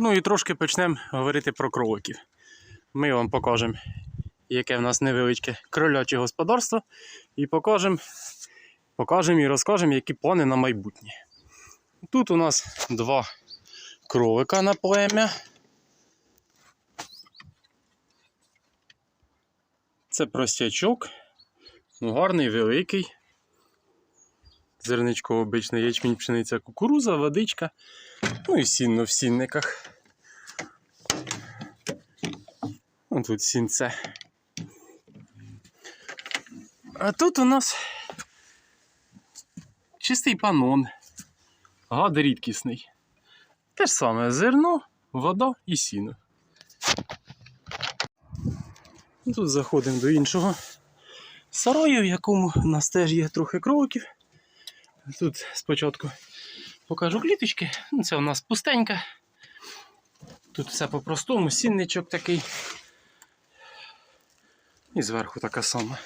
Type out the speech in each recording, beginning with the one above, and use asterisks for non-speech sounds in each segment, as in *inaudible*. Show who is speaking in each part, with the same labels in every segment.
Speaker 1: Ну і трошки почнемо говорити про кроликів. Ми вам покажемо, яке в нас невеличке кроляче господарство, і покажемо, покажемо і розкажемо, які плани на майбутнє. Тут у нас два кролика на плем'я. Це простячок, ну гарний, великий. Зерничко обичне, ячмінь, пшениця, кукуруза, водичка. Ну і сінно в сінниках. Ось тут сінце. А тут у нас чистий панон. Гад рідкісний. Те ж саме зерно, вода і сіно. Тут заходимо до іншого сараю, в якому у нас теж є трохи кроликів. Тут спочатку покажу кліточки. Ну, Це у нас пустенька. Тут все по-простому, сінничок такий. І зверху така сама.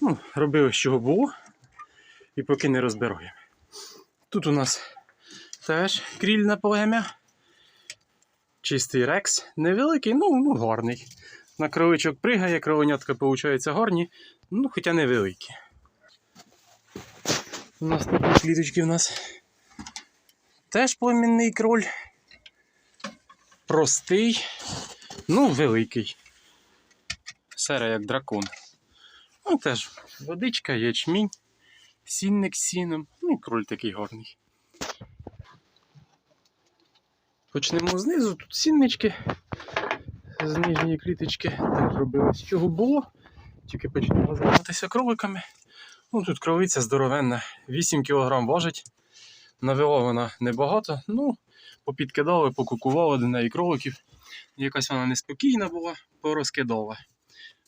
Speaker 1: Ну, робили, з було. І поки не розбираємо. Тут у нас теж крільне плем'я. Чистий рекс. Невеликий, ну, ну гарний. На кроличок пригає, кроленятка, виходить, гарні, ну, хоча невеликі. У нас такі кліточки у нас теж племінний кроль. Простий, ну, великий. Сера як дракон. Ну, теж водичка, ячмінь, сінник з сіном. Ну і кроль такий гарний. Почнемо знизу. Тут сіннички з нижньої кліточки. Так робили з чого було. Тільки почнемо займатися кроликами. Ну, тут кровиця здоровенна, 8 кг важить. Навела вона небагато, ну, попідкидали, покукували до неї кроликів. Якась вона неспокійна була, порозкидала.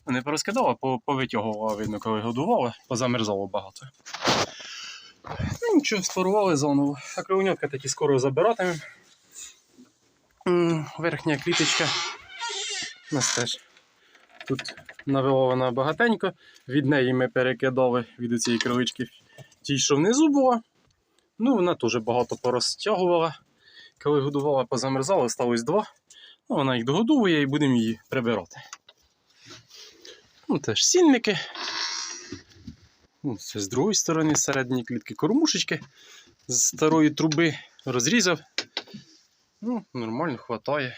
Speaker 1: Ну, Не порозкидала, повитягувала, видно, коли годувала, позамерзало багато. Ну нічого, спарували заново. А кровенятка таки скоро забиратимемо. Верхня кліточка нас теж. Тут навела вона багатенько. Від неї ми перекидали від цієї крилички ті, що внизу була. Ну, вона теж багато порозтягувала. Коли годувала, позамерзала, сталося два. Ну, вона їх догодовує і будемо її прибирати. Ну, теж сінники. Ну, це з другої сторони, з середньої клітки кормушечки з старої труби розрізав. Ну, нормально хватає.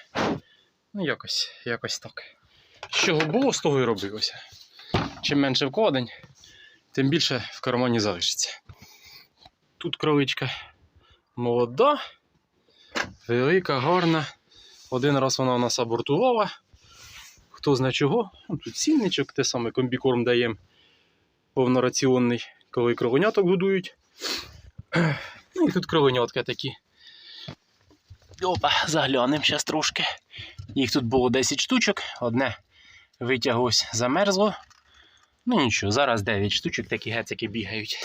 Speaker 1: Ну, якось, якось так. З чого було, з того і робилося. Чим менше вкладень, тим більше в кармані залишиться. Тут кроличка молода, велика, гарна. Один раз вона у нас абортувала. Хто зна чого. Ну, Тут сінничок, те саме комбікорм даємо повнораціонний, коли кровеняток годують. Ну і тут кровенятка такі. Опа, заглянемо зараз трошки. Їх тут було 10 штучок, одне витяглось, замерзло. Ну нічого, зараз 9 штучок, такі гецики бігають.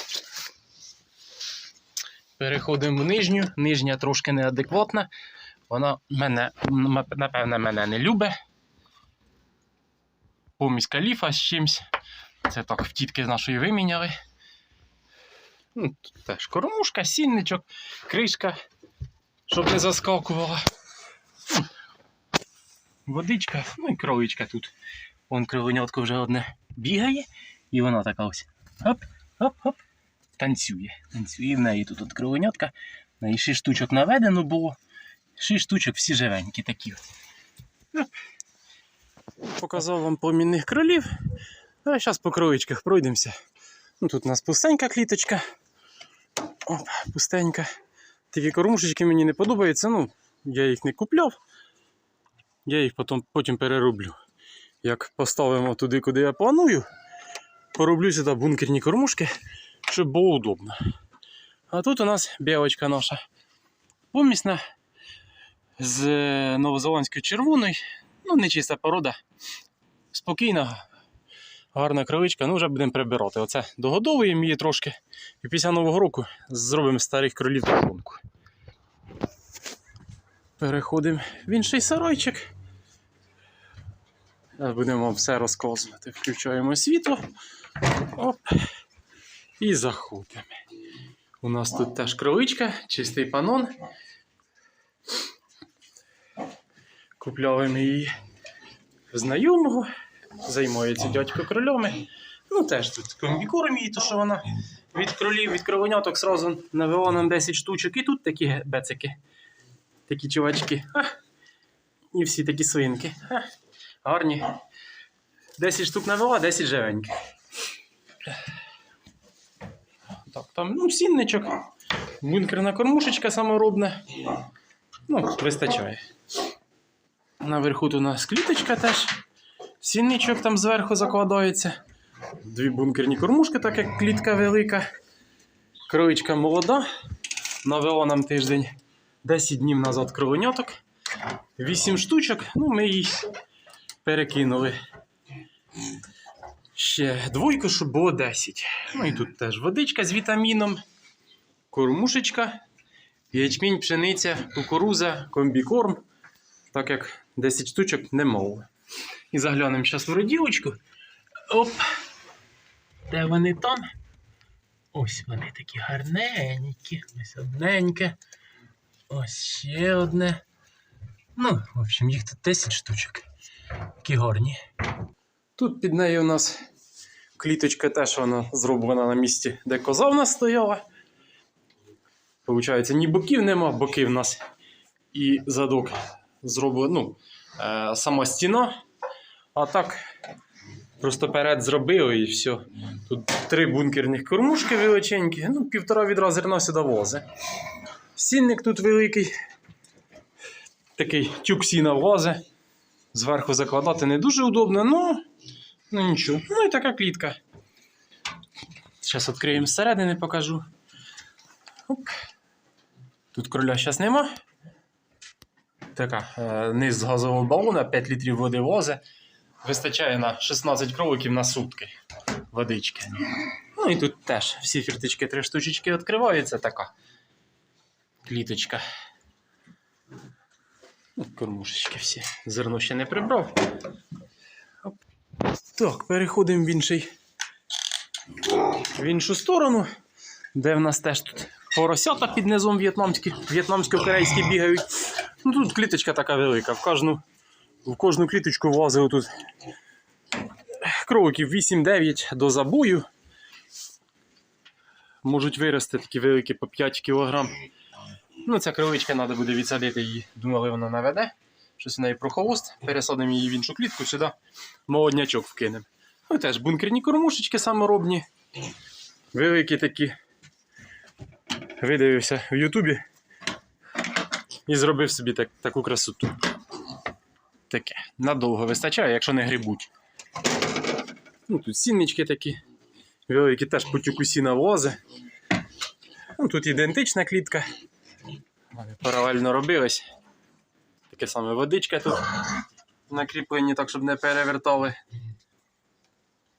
Speaker 1: Переходимо в нижню. Нижня трошки неадекватна. Вона мене, напевне, мене не любить. Помість каліфа з чимсь. Це так в тітки нашої виміняли. Ну, тут теж кормушка, сінничок, кришка, щоб не заскакувала. Водичка, ну і кроличка тут. Вон кривенятко вже одне бігає, і вона така ось хоп, хоп, хоп, танцює. Танцює в неї тут от кривенятка. В неї шість штучок наведено було. Шість штучок всі живенькі такі. от. Показав вам племінних кролів. А зараз по кроличках пройдемося. Ну, тут у нас пустенька кліточка. Оп, пустенька. Такі кормушечки мені не подобаються. Ну, я їх не купляв. Я їх потім, потім перероблю. Як поставимо туди, куди я планую, пороблю сюди бункерні кормушки, щоб було удобно. А тут у нас білочка наша помісна з е, новозеландської червоної. Ну, не чиста порода. Спокійна, гарна кривичка. Ну, вже будемо прибирати. Оце догодовуємо її трошки. І після Нового року зробимо старих кролів тушонку. Переходимо в інший сарайчик. Будемо вам все розказувати. Включаємо світло. Оп. І заходимо. У нас тут теж кроличка, чистий панон. Купляли ми її знайомого, займається дядько крольоми. Ну, теж тут комбікорм її, то що вона від кролів, від кровоняток сразу навела нам 10 штучок. І тут такі бецики, такі чувачки. А, і всі такі свинки. А, гарні. 10 штук навела, 10 живеньких. Так, там, ну, сінничок. Бункерна кормушечка саморобна. Ну, вистачає. Наверху тут у нас кліточка теж. Сінничок там зверху закладається. Дві бункерні кормушки, так як клітка велика. Кроїчка молода. Навела нам тиждень 10 днів назад кровеняток. 8 штучок. Ну, ми їй перекинули. Ще двойку, щоб було 10. Ну і тут теж водичка з вітаміном, кормушечка, ячмінь, пшениця, кукуруза, комбікорм. Так як 10 штучок не мов. І заглянемо зараз в роділочку. Оп! Де вони там? Ось вони такі гарненькі. Ось одненьке. Ось ще одне. Ну, в общем, їх тут 10 штучок. Такі гарні. Тут під нею у нас кліточка теж вона зроблена на місці, де коза в нас стояла. Получається, ні боків нема, боки в нас і задок зроблено, ну, е, сама стіна. А так, просто перед зробили і все. Тут три бункерних кормушки величенькі, ну, півтора відра зерна сюди возе. Сінник тут великий. Такий тюк сіна влазе. Зверху закладати не дуже удобно, ну, ну нічого. Ну і така клітка. Зараз відкриємо зсередини, покажу. Оп. Тут кроля зараз нема. Така, е, низ з газового балона, 5 літрів води возе. Вистачає на 16 кроликів на сутки водички. Ну і тут теж всі фіртички три штучечки відкриваються, така кліточка. Кормушечки всі. Зерно ще не прибрав. Так, переходимо в інший. В іншу сторону, де в нас теж тут поросята під низом в'єтнамські, в'єтнамсько-корейські бігають. Ну тут кліточка така велика. В кожну, в кожну кліточку влазило тут кроликів 8-9 до забою. Можуть вирости такі великі по 5 кг. Ну, ця кроличка треба буде відсадити її. Думали, вона наведе. Щось у неї прохолост. Пересадимо її в іншу клітку, сюди молоднячок вкинемо. Ну, теж бункерні кормушечки саморобні. Великі такі. Видивився в Ютубі і зробив собі так, таку красоту. Таке. Надовго вистачає, якщо не грибуть. Ну, тут сіннички такі. Великі теж по тюку сіна вози. Ну, тут ідентична клітка. Вони паралельно робились. Таке саме водичка тут *sighs* накріплені, так, щоб не перевертали.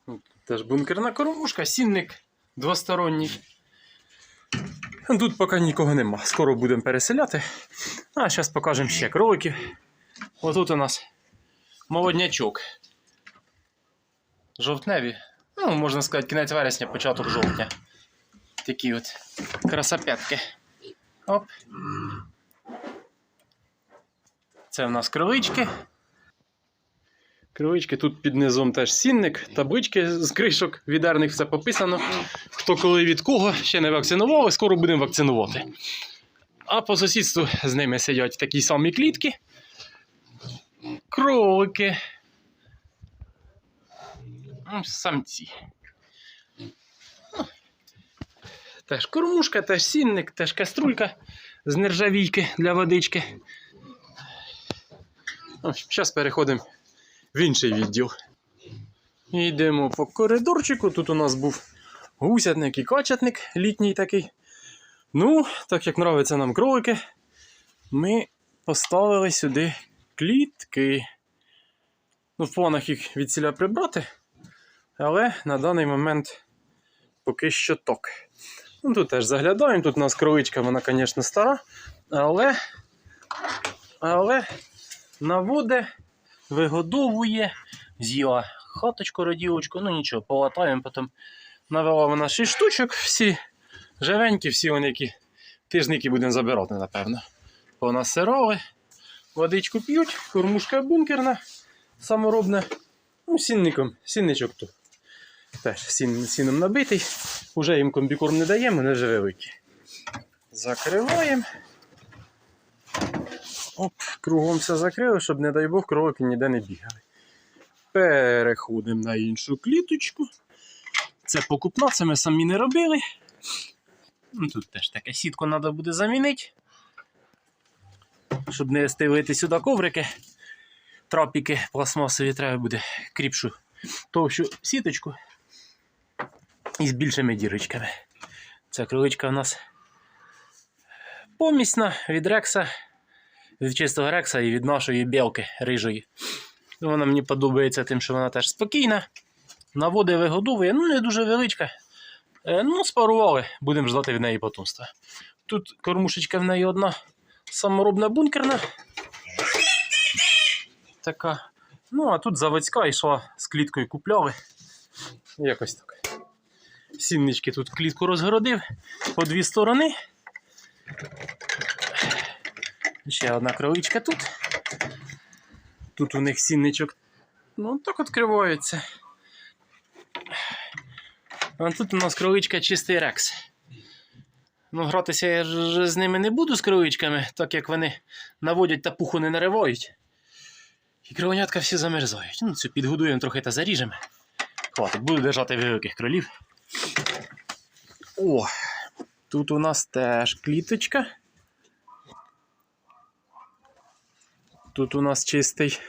Speaker 1: Ну, Теж бункерна кормушка, сінник двосторонній. Тут поки нікого нема. Скоро будемо переселяти. А зараз покажемо ще кроликів. Отут у нас молоднячок. Жовтневі. Ну, можна сказати, кінець вересня, початок жовтня. Такі от красопятки. Оп. Це в нас кролички. Кролички тут під низом теж сінник, таблички з кришок відерних все пописано. Хто коли від кого ще не вакцинували, скоро будемо вакцинувати. А по сусідству з ними сидять такі самі клітки. Кролики. Ну, Самці. Теж кормушка, теж сінник, теж каструлька з нержавійки для водички. Зараз переходимо в інший відділ. Йдемо по коридорчику. Тут у нас був гусятник і качатник літній такий. Ну, так як нравиться нам кролики, ми поставили сюди клітки. Ну, в планах їх від ціля прибрати, але на даний момент поки що так. Ну, тут теж заглядаємо. Тут у нас кроличка, вона, звісно, стара, але, але наводе, вигодовує, з'їла хаточку, роділочку, ну нічого, полатаємо, потім навела вона 6 штучок, всі живенькі, всі вони які тижники будемо забирати, напевно. Понасирали. Водичку п'ють, кормушка бункерна, саморобна. Ну, сінником, сінничок тут. Теж сін, сіном набитий. Уже їм комбікорм не даємо, вже великі. Закриваємо. Оп, кругом все закрили, щоб, не дай Бог, кролики ніде не бігали. Переходимо на іншу кліточку. Це покупна, це ми самі не робили. Ну, Тут теж таке сітку треба буде замінити. Щоб не стелити сюди коврики, трапіки пластмасові, треба буде кріпшу товщу сіточку і з більшими дірочками. Ця криличка у нас помісна від рекса, від чистого рекса і від нашої білки рижої. Вона мені подобається тим, що вона теж спокійна. Наводи вигодовує, ну не дуже величка. Е, Ну, спарували, будемо ждати від неї потомства. Тут кормушечка в неї одна саморобна бункерна. Така. Ну, а тут заводська йшла з кліткою купляли. Якось так. Сіннички тут клітку розгородив по дві сторони. Ще одна кроличка тут. Тут у них сінничок. Ну, так відкривається. А тут у нас кроличка чистий рекс. Ну, гратися я ж з ними не буду з кроличками, так як вони наводять та пуху не наривають. І кровонятка всі замерзають. Ну, цю підгодуємо трохи та заріжемо. Хватить, буду держати великих кролів. О, тут у нас теж кліточка. Тут у нас чистий,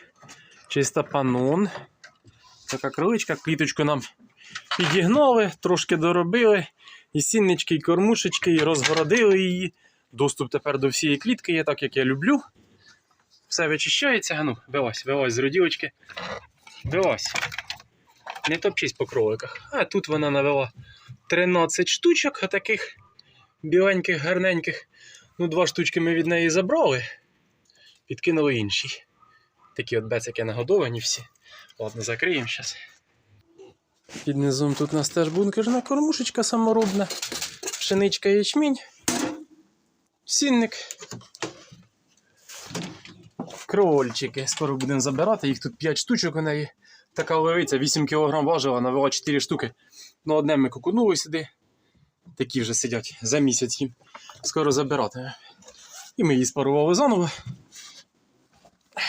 Speaker 1: чиста панон. Така кроличка, кліточку нам підігнали, трошки доробили. І сіннички, і кормушечки, і розгородили її. Доступ тепер до всієї клітки є, так як я люблю. Все вичищається. Ну, вилазь, вилазь з роділочки. Вилазь. Не топчись по кроликах. А тут вона навела 13 штучок, таких біленьких, гарненьких. Ну, два штучки ми від неї забрали. Підкинули інші. Такі от бецики нагодовані всі. Ладно, закриємо зараз. Під низом тут у нас теж бункерна кормушечка саморобна, пшеничка ячмінь, сінник, крольчики. Скоро будемо забирати, їх тут 5 штучок у неї. Така левиця 8 кг важила, навела 4 штуки. Ну, одне ми кукунули сюди. Такі вже сидять за місяць їм. Скоро забирати. І ми її спарували заново.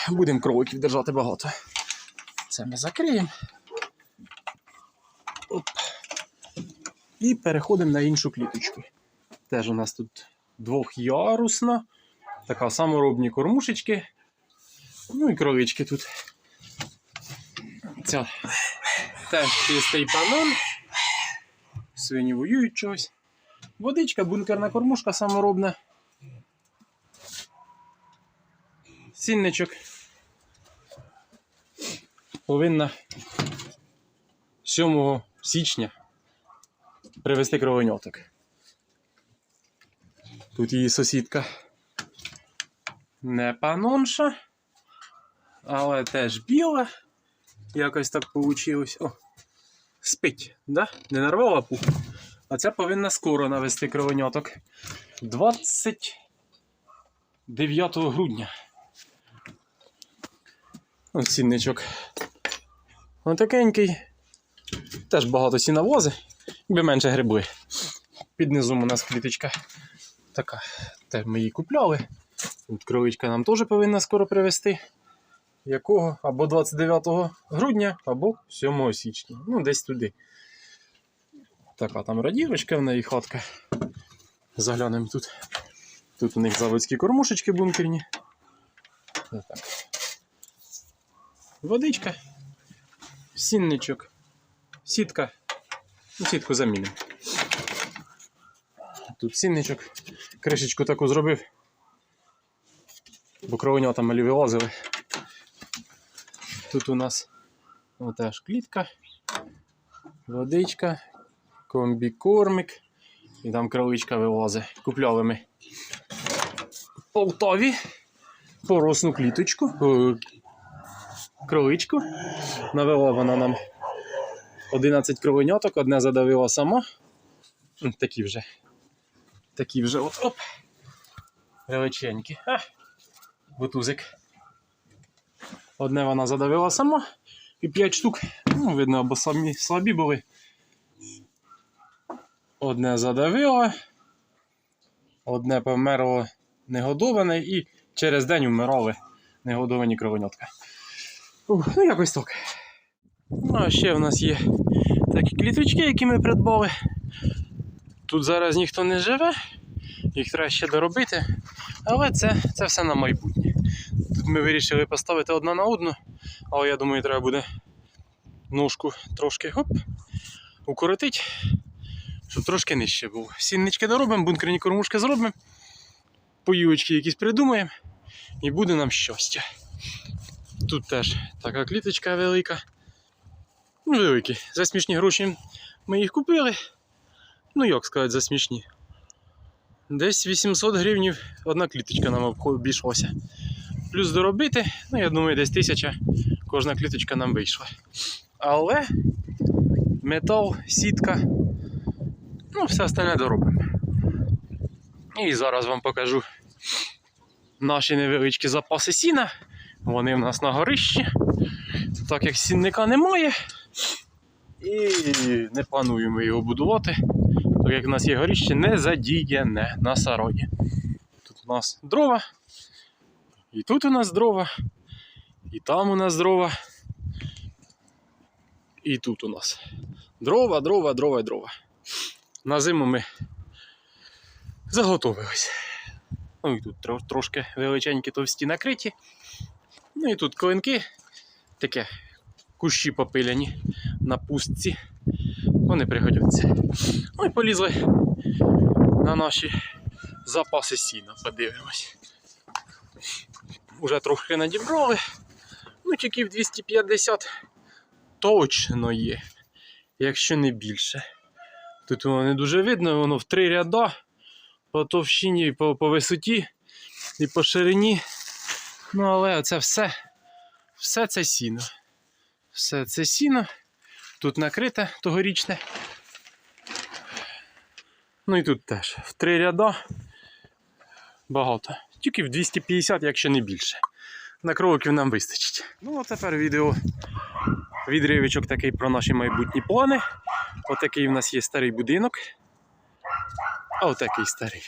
Speaker 1: Будемо кроликів держати багато. Це ми закриємо. Оп. І переходимо на іншу кліточку. Теж у нас тут двохярусна, така саморобні кормушечки. Ну і кролички тут. Ця теж чистий панон. Свині воюють чогось. Водичка, бункерна кормушка саморобна. Сінничок. Повинна 7 січня привезти кровеняток. Тут її сусідка не панонша, але теж біла. Якось так вийшло. Спить, да? Не нарвала пух. А ця повинна скоро навести кровеняток. 29 грудня. Ось цінничок. Отакенький. Теж багато сіновози, якби менше грибли. Під низом у нас кліточка така. Те ми її купляли. От кроличка нам теж повинна скоро привезти. Якого? Або 29 грудня, або 7 січня. Ну, десь туди. Така там радірочка в неї хатка. Заглянемо тут. Тут у них заводські кормушечки бункерні. Отак. Водичка, сінничок, сітка. Ну, сітку замінимо. Тут сінничок, кришечку таку зробив, бо кровенята малі вилазили. Тут у нас теж клітка, водичка, комбікормик і там кроличка вилазить. Купляли ми в Полтаві поросну кліточку, е, кроличку. Навела вона нам 11 кровеняток, одне задавила сама. Такі вже. Такі вже от оп. Величенькі. А, бутузик. Одне вона задавила сама, і 5 штук, ну, видно, або самі слабі були. Одне задавила, одне померло негодоване і через день вмирали негодовані кровонятка. Ух, ну, якось так. Ну, а ще в нас є такі кліточки, які ми придбали. Тут зараз ніхто не живе, їх треба ще доробити. Але це, це все на майбутнє. Тут ми вирішили поставити одна на одну, але я думаю, треба буде ножку трошки гоп, укоротити, щоб трошки нижче було. Сіннички доробимо, бункерні кормушки зробимо, поївочки якісь придумаємо, і буде нам щастя. Тут теж така кліточка велика. Ну, великі. За смішні гроші ми їх купили. Ну, як сказати, за смішні. Десь 800 гривнів одна кліточка нам обійшлося. Плюс доробити, ну я думаю, десь тисяча кожна кліточка нам вийшла. Але метал, сітка, ну, все остальне доробимо. І зараз вам покажу наші невеличкі запаси сіна. Вони в нас на горищі. Так як сінника немає. І не плануємо його будувати, так як в нас є горіще не задіяне на сарої. Тут у нас дрова, і тут у нас дрова, і там у нас дрова. І тут у нас дрова, дрова, дрова дрова. На зиму ми заготовились. Ну і тут трошки величенькі товсті накриті. Ну і тут клинки, таке кущі попиляні на пустці. Вони пригодяться. Ну і полізли на наші запаси сіна, подивимось. Уже трохи надібрали. Ну, в 250 точно є, якщо не більше. Тут воно не дуже видно, воно в три ряда по товщині, по, по висоті і по ширині. Ну, але це все, все це сіно. Все це сіно. Тут накрите тогорічне. Ну і тут теж. В три ряда багато. Тільки в 250, якщо не більше. На кроликів нам вистачить. Ну, а тепер відео. Відривочок такий про наші майбутні плани. Отакий в нас є старий будинок. А отакий старий.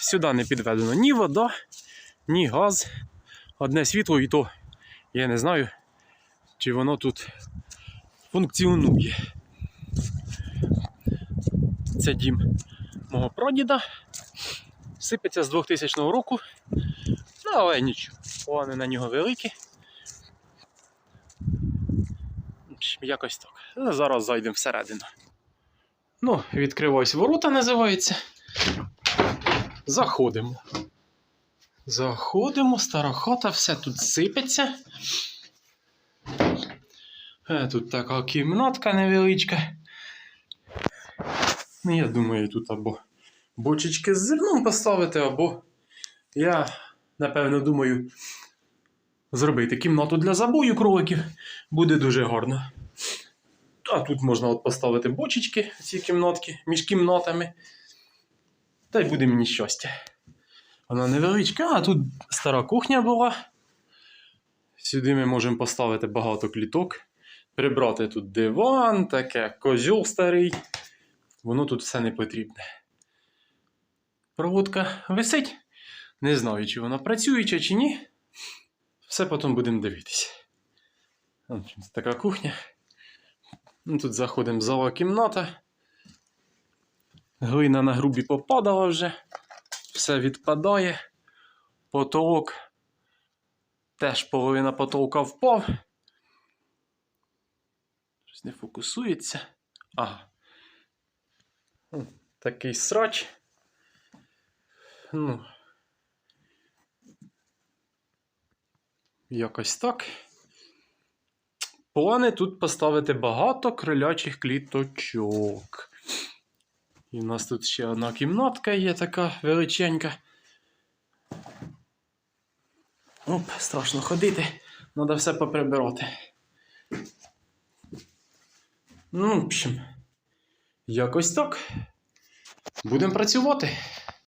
Speaker 1: Сюди не підведено ні вода, ні газ. Одне світло, і то я не знаю, чи воно тут функціонує. Це дім мого прадіда. Сипеться з 2000 року. Ну, але нічого. Плани на нього великі. Якось так. Ну, Зараз зайдемо всередину. Ну, відкриваюсь ворота називається. Заходимо. Заходимо, стара хата, все тут сипеться. Е, Тут така кімнатка невеличка. Ну, я думаю, тут або бочечки з зерном поставити, або я, напевно, думаю, зробити кімнату для забою кроликів. Буде дуже гарно. А тут можна от поставити бочечки, ці кімнатки, між кімнатами. Та й буде мені щастя. Вона невеличка, а тут стара кухня була. Сюди ми можемо поставити багато кліток, прибрати тут диван, таке, козьол старий. Воно тут все не потрібне. Проводка висить. Не знаю, чи вона працююча, чи ні. Все потім будемо дивитися. Така кухня. Ну, Тут заходимо зала кімната. Глина на грубі попадала вже. Все відпадає. Потолок. Теж половина потолка впав. Щось не фокусується. Ага. Такий срач. Ну. Якось так. Плани тут поставити багато крилячих кліточок. І в нас тут ще одна кімнатка є така величенька. Оп, страшно ходити. Треба все поприбирати. Ну, в общем, якось так. Будемо працювати.